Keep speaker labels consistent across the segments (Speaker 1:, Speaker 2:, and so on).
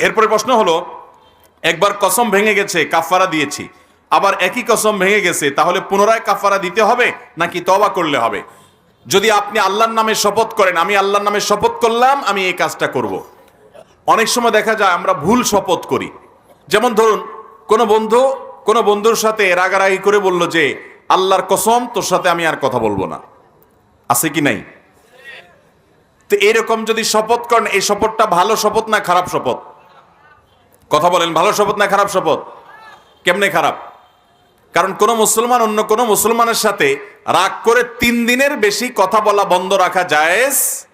Speaker 1: এরপরে প্রশ্ন হলো, একবার কসম ভেঙে গেছে কাফারা দিয়েছি। আবার একই কসম ভেঙে গেছে, তাহলে পুনরায় কাফারা দিতে হবে নাকি তবা করলে হবে? যদি আপনি আল্লাহর নামে শপথ করেন, আমি আল্লাহর নামে শপথ করলাম, আমি এই কাজটা করব। অনেক সময় দেখা যায় আমরা ভুল শপথ করি। যেমন ধরুন, কোনো বন্ধু, কোনো বন্ধুর সাথে রাগারাগি করে বলল যে, আল্লাহর কসম, তোর সাথে আমি আর কথা বলব না। আছে কি নাই? তো এরকম যদি শপথ করেন, এই শপথটা ভালো শপথ না খারাপ শপথ? কথা বলেন, ভালো শপথ না খারাপ শপথ? কেমনে খারাপ? কারণ কোন মুসলমান অন্য কোন মুসলমানের সাথে রাগ করে তিন দিনের বেশি কথা বলা বন্ধ রাখা জায়েজ?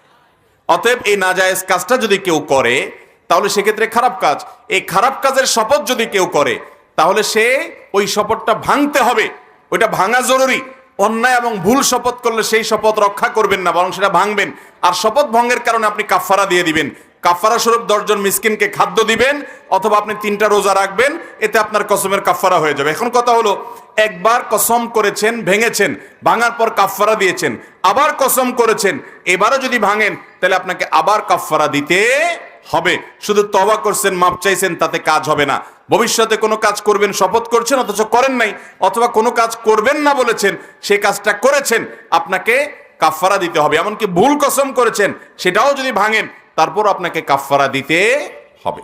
Speaker 1: অতএব এই না নাজায়েজ কাজটা যদি কেউ করে, তাহলে সেক্ষেত্রে খারাপ কাজ। এই খারাপ কাজের শপথ যদি কেউ করে, তাহলে সে ওই শপথটা ভাঙতে হবে। ওইটা ভাঙা জরুরি। অন্যায় এবং ভুল শপথ করলে সেই শপথ রক্ষা করবেন না, বরং সেটা ভাঙবেন। আর শপথ ভঙ্গের কারণে আপনি কাফারা দিয়ে দিবেন। কাফারা স্বরূপ দশজন মিসকিনকে খাদ্য দিবেন, অথবা আপনি তিনটা রোজা রাখবেন, এতে আপনার কসমের কাফারা হয়ে যাবে। এখন কথা হলো, একবার কসম করেছেন, ভেঙেছেন, ভাঙার পর কাফারা দিয়েছেন, আবার কসম করেছেন, এবারও যদি ভাঙেন, তাহলে আপনাকে আবার কাফারা দিতে হবে। শুধু তবা করছেন, মাপ চাইছেন, তাতে কাজ হবে না। ভবিষ্যতে কোনো কাজ করবেন, শপথ করছেন, অথচ করেন নাই, অথবা কোনো কাজ করবেন না বলেছেন, সে কাজটা করেছেন, আপনাকে কাফারা দিতে হবে, এমনকি ভুল কসম করেছেন, সেটাও যদি ভাঙেন তারপর আপনাকে কাফারা দিতে হবে।